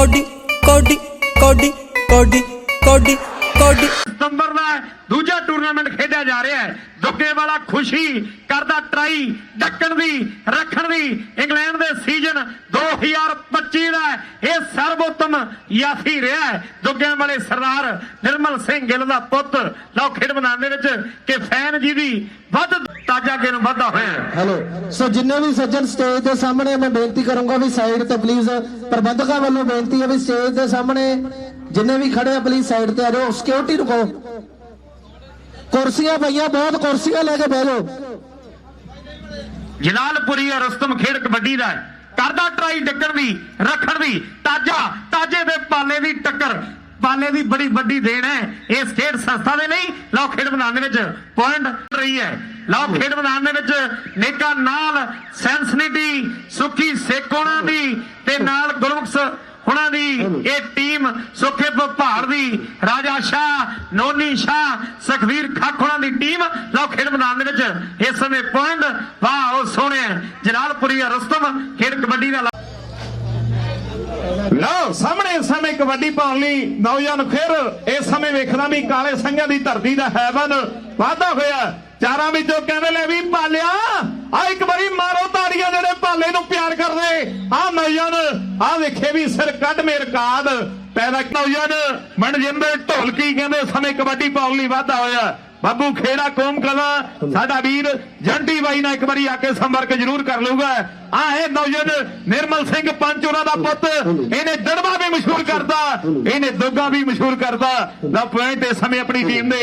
Cody ਕੋਡੀ ਕੋਡੀ ਕੋਡੀ ਕੋਡੀ ਕੋਡੀ। ਸਤੰਬਰ ਦਾ ਦੂਜਾ ਟੂਰਨਾਮੈਂਟ ਖੇਡਿਆ ਜਾ ਰਿਹਾ ਹੈ। ਦੁੱਗੇ ਵਾਲਾ ਖੁਸ਼ੀ ਕਰਦਾ ਟਰਾਈ, ਡੱਕਣ ਦੀ, ਰੱਖਣ ਦੀ। ਇੰਗਲੈਂਡ ਦੇ ਸੀਜ਼ਨ 2025 ਦਾ ਇਹ ਸਰਵੋਤਮ ਯਾਫੀ ਰਿਹਾ ਹੈ। ਦੁੱਗੇ ਵਾਲੇ ਸਰਦਾਰ ਨਿਰਮਲ ਸਿੰਘ ਗਿੱਲ ਦਾ ਪੁੱਤ ਖੇਡ ਮੈਦਾਨ ਦੇ ਵਿੱਚ ਕਿ ਫੈਨ ਜੀ ਦੀ ਵੱਧ ਤਾਜਾ ਅੱਗੇ ਨੂੰ ਵਧਦਾ ਹੋਇਆ ਹੈਲੋ। ਸੋ ਜਿੰਨੇ ਵੀ ਸੱਜਣ ਸਟੇਜ ਦੇ ਸਾਹਮਣੇ ਮੈਂ ਬੇਨਤੀ ਕਰੂੰਗਾ ਵੀ ਸਾਈਡ ਤੇ ਪਲੀਜ਼ ਪ੍ਰਬੰਧਕਾਂ ਵੱਲੋਂ ਬੇਨਤੀ ਹੈ ਵੀ ਸਟੇਜ ਦੇ ਸਾਹਮਣੇ ਜਿੰਨੇ ਵੀ ਖੜੇ ਆ ਪਲੀਜ਼ ਸਾਈਡ ਤੇ ਆ ਜਾਓ। ਸਿਕਿਉਰਿਟੀ ਰੁਕੋ। ਕੁਰਸੀਆਂ ਪਈਆਂ ਬਹੁਤ ਕੁਰਸੀਆਂ ਲੈ ਕੇ ਬਹਿ ਜਾਓ। ਜਲਾਲਪੁਰੀ ਰਸਤਮ ਖੇਡ ਕਬੱਡੀ ਦਾ ਹੈ। ਕਰਦਾ ਟਰਾਈ ਡੱਕਣ ਦੀ ਰੱਖਣ ਦੀ ਤਾਜਾ, ਤਾਜੇ ਦੇ ਪਾਲੇ ਦੀ ਟੱਕਰ। ਪਾਲੇ ਦੀ ਬੜੀ ਵੱਡੀ ਦੇਣ ਹੈ। ਇਸ ਖੇਡ ਸੰਸਥਾ ਦੇ ਲਈ ਲਓ ਖੇਡ ਮੈਦਾਨ ਦੇ ਵਿੱਚ ਪੁਆਇੰਟ ਰਹੀ ਹੈ। ਲਓ ਖੇਡ ਮੈਦਾਨ ਦੇ ਵਿੱਚ ਨੇਕਾ ਨਾਲ ਸੈਂਸਨਿਟੀ ਸੁੱਖੀ ਸੇਕੋਣਾ ਦੀ ਤੇ ਨਾਲ ਗੁਰਮੁਖ ਸ- ਹੁਣਾਂ ਦੀ ਇਹ ਟੀਮ ਸੁੱਖੇ ਪਹਾੜ ਦੀ ਰਾਜਾ ਸ਼ਾਹ ਨੋਨੀ ਸ਼ਾਹ ਸੁਖਵੀਰ ਖੱਖ ਦੀ ਟੀਮ ਲਓ ਖੇਡ ਮੈਦਾਨ ਦੇ ਵਿੱਚ। ਇਸ ਸਮੇਂ ਪੁਆਇੰਟ ਵਾਹ ਉਹ ਸੋਹਣੇ ਜਲਾਲਪੁਰੀ ਰਸਤਮ ਖੇਡ ਕਬੱਡੀ ਦਾ ਲਓ ਸਾਹਮਣੇ ਇਸ ਸਮੇਂ ਕਬੱਡੀ ਪਾਉਣ ਲਈ ਨੌਜਵਾਨ ਫਿਰ ਇਸ ਸਮੇਂ ਵੇਖਣਾ ਵੀ ਕਾਲੇ ਸਿੰਘਾਂ ਦੀ ਧਰਤੀ ਦਾ ਹੈਵਨ ਵਾਧਾ ਹੋਇਆ। ਚਾਰਾਂ ਵਿੱਚੋਂ ਕਹਿੰਦੇ ਲੈ ਵੀ ਪਾਲਿਆ ਆ ਇੱਕ ਵਾਰੀ ਮਾਰੋ ਤਾੜੀਆਂ ਜਿਹੜੇ ਪਾਲੇ ਨੂੰ ਪਿਆਰ ਕਰਦੇ ਆ ਨੌਜਵਾਨ ਆ ਵੇਖੇ ਵੀ ਸਿਰ ਕੱਢ ਮੇਰ ਕਾਦ। ਪੈਦਾ ਨੌਜਵਾਨ ਮਨਜਿੰਦਰ ਢੋਲਕੀ ਕਹਿੰਦੇ, ਸਮੇਂ ਕਬੱਡੀ ਪਾਉਣ ਲਈ ਵਾਧਾ ਹੋਇਆ। ਬਾਬੂ ਖੇੜਾ, ਕੋਮ ਕਲਾ, ਸਾਡਾ ਵੀਰ ਜੰਟੀ ਬਾਈ ਨਾਲ ਇੱਕ ਵਾਰੀ ਆ ਕੇ ਸੰਪਰਕ ਜ਼ਰੂਰ ਕਰ ਲਊਗਾ। ਆ ਇਹ ਨੌਜਵਾਨ ਨਿਰਮਲ ਸਿੰਘ ਪੰਚ ਉਹਨਾਂ ਦਾ ਪੁੱਤ, ਇਹਨੇ ਦੜਵਾ ਵੀ ਮਸ਼ਹੂਰ ਕਰਦਾ ਇਹਨੇ ਦੋਗਾ ਵੀ ਮਸ਼ਹੂਰ ਕਰਦਾ ਲਓ ਪੁਆਇੰਟ ਇਸ ਸਮੇਂ ਆਪਣੀ ਟੀਮ ਦੇ